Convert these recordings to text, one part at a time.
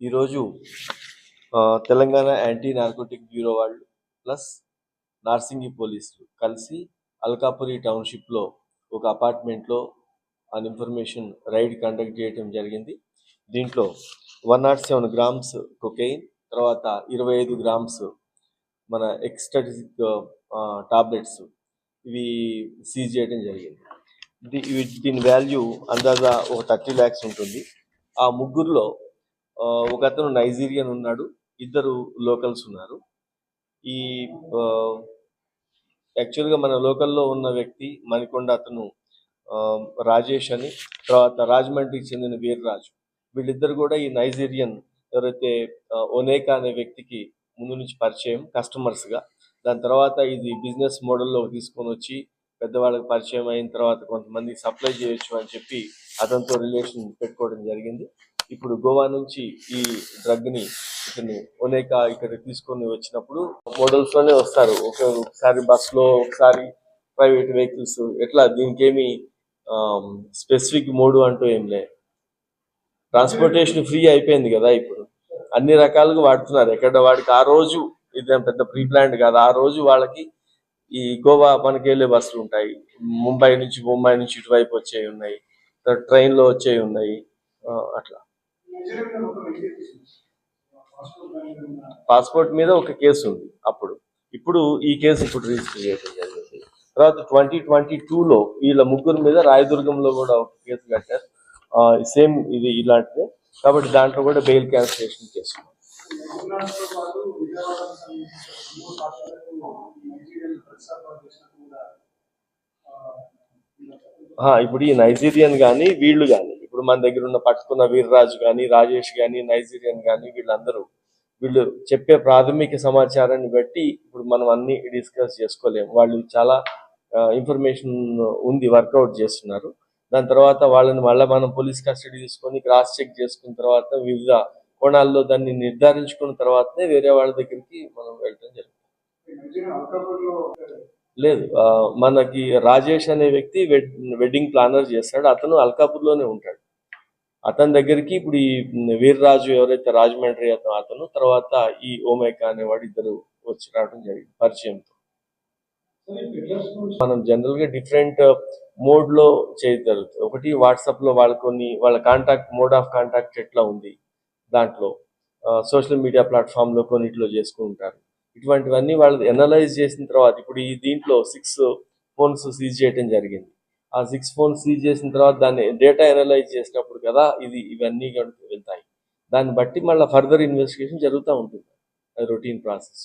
ఈరోజు ఆ, Telangana anti narcotic bureau వాళ్ళు ప్లస్ నార్సింగి పోలీసులు కలిసి అల్కాపురి టౌన్షిప్లో ఒక అపార్ట్మెంట్లో ఆన్ ఇన్ఫర్మేషన్ రైడ్ కండక్ట్ చేయడం జరిగింది. దీంట్లో one nought seven grams cocaine తర్వాత ఇరవై ఐదు గ్రామ్స్ మన ఎక్స్టటిక్ టాబ్లెట్స్ ఇవి సీజ్ చేయడం జరిగింది. దీని వాల్యూ అందాజా ఒక థర్టీ ల్యాక్స్ ఉంటుంది. ఆ ముగ్గురులో ఒక అతను నైజీరియన్ ఉన్నాడు ఇద్దరు లోకల్స్ ఉన్నారు. ఈ యాక్చువల్గా మన లోకల్లో ఉన్న వ్యక్తి మణికొండ అతను ఆ, రాజేష్ అని తర్వాత రాజమండ్రికి చెందిన వీర్రాజు. వీళ్ళిద్దరు కూడా ఈ నైజీరియన్ ఎవరైతే ఒనేకా అనే వ్యక్తికి ముందు నుంచి పరిచయం కస్టమర్స్గా. గా దాని తర్వాత ఇది బిజినెస్ మోడల్లో తీసుకొని వచ్చి పెద్దవాళ్ళకి పరిచయం అయిన తర్వాత కొంతమంది సప్లై చేయొచ్చు అని చెప్పి అతనితో రిలేషన్ పెట్టుకోవడం జరిగింది. ఇప్పుడు గోవా నుంచి ఈ డ్రగ్ని ఇతను ఒనేక ఇక్కడ తీసుకొని వచ్చినప్పుడు మోడల్స్లోనే వస్తారు. ఒకసారి బస్లో ఒకసారి ప్రైవేట్ వెహికల్స్ ఎట్లా? దీనికి ఏమి స్పెసిఫిక్ మోడ్ అంటూ ఏం లే. ట్రాన్స్పోర్టేషన్ ఫ్రీ అయిపోయింది కదా ఇప్పుడు. అన్ని రకాలుగా వాడుతున్నారు. ఎక్కడ వాడికి ఆ రోజు ఇదేం పెద్ద ప్రీ ప్లాంట్ కాదు. ఆ రోజు వాళ్ళకి ఈ గోవా మనకి వెళ్ళే బస్సులు ఉంటాయి. ముంబై నుంచి ముంబై నుంచి ఇటువైపు వచ్చేవి ఉన్నాయి. ట్రైన్లో వచ్చేవి ఉన్నాయి. ఆ, అట్లా. పాస్పోర్ట్ మీద ఒక కేసు ఉంది అప్పుడు. ఇప్పుడు ఈ కేసు ఇప్పుడు రిజిస్టర్ చేయడం జరిగింది. తర్వాత ట్వంటీ ట్వంటీ లో వీళ్ళ ముగ్గురు మీద రాయదుర్గంలో కూడా ఒక కేసు కట్టారు. సేమ్ ఇది ఇలాంటిదే. కాబట్టి దాంట్లో కూడా బెయిల్ క్యాన్సిలేషన్ కేసు ఇప్పుడు ఈ నైజీరియన్ కానీ వీళ్ళు కానీ ఇప్పుడు మన దగ్గర ఉన్న పట్టుకున్న వీర్రాజు కానీ రాజేష్ కానీ నైజీరియన్ కానీ వీళ్ళందరూ వీళ్ళు చెప్పే ప్రాథమిక సమాచారాన్ని బట్టి ఇప్పుడు మనం అన్ని డిస్కస్ చేసుకోలేము వాళ్ళు చాలా ఇన్ఫర్మేషన్ ఉంది వర్కౌట్ చేస్తున్నారు. దాని తర్వాత వాళ్ళని మళ్ళీ మనం పోలీస్ కస్టడీ తీసుకొని క్రాస్ చెక్ చేసుకున్న తర్వాత వివిధ కోణాల్లో దాన్ని నిర్ధారించుకున్న తర్వాతనే వేరే వాళ్ళ దగ్గరికి మనం వెళ్ళటం జరుగుతుంది. లేదు మనకి రాజేష్ అనే వ్యక్తి వెడ్- వెడ్డింగ్ ప్లానర్ చేస్తాడు. అతను అల్కాపూర్లోనే ఉంటాడు. అతని దగ్గరికి ఇప్పుడు ఈ వీర్రాజు ఎవరైతే రాజమండ్రి అతను అతను తర్వాత ఈ ఓమేకా అనేవాడు ఇద్దరు వచ్చి రావడం జరిగింది పరిచయంతో. మనం జనరల్గా డిఫరెంట్ మోడ్లో చేయగలుగుతాం. ఒకటి వాట్సాప్లో వాళ్ళ కొన్ని వాళ్ళ కాంటాక్ట్ మోడ్ ఆఫ్ కాంటాక్ట్ ఎట్లా ఉంది దాంట్లో సోషల్ మీడియా ప్లాట్ఫామ్లో కొన్నిట్లో చేసుకుంటారు. ఇటువంటివన్నీ వాళ్ళు ఎనలైజ్ చేసిన తర్వాత ఇప్పుడు ఈ దీంట్లో సిక్స్ ఫోన్స్ సీజ్ చేయడం జరిగింది. ఆ సిక్స్ ఫోన్స్ సీజ్ చేసిన తర్వాత దాన్ని డేటా ఎనలైజ్ చేసినప్పుడు కదా ఇది ఇవన్నీ వెళ్తాయి. దాన్ని బట్టి మళ్ళీ ఫర్దర్ ఇన్వెస్టిగేషన్ జరుగుతూ ఉంటుంది. అది రొటీన్ ప్రాసెస్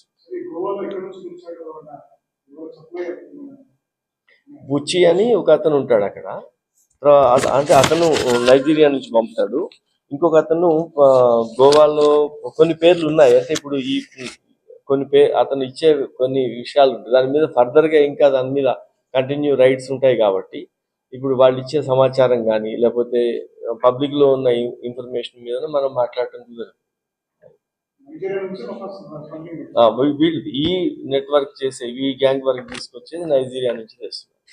బుచ్చి అని ఒక అతను ఉంటాడు అక్కడ. అంటే అతను నైజీరియా నుంచి పంపుతాడు. ఇంకొక అతను గోవాలో కొన్ని పేర్లు ఉన్నాయి. అంటే ఇప్పుడు ఈ కొన్ని పే అతను ఇచ్చే కొన్ని విషయాలు ఉంటాయి. దాని మీద ఫర్దర్గా ఇంకా దాని మీద కంటిన్యూ రైట్స్ ఉంటాయి కాబట్టి ఇప్పుడు వాళ్ళు ఇచ్చే సమాచారం కానీ లేకపోతే పబ్లిక్లో ఉన్న ఇన్ఫర్మేషన్ మీద మనం మాట్లాడటం కుదరదు. వీళ్ళు ఈ నెట్వర్క్ చేసే ఈ గ్యాంగ్ వర్క్ తీసుకొచ్చేది నైజీరియా నుంచి తెస్తున్నారు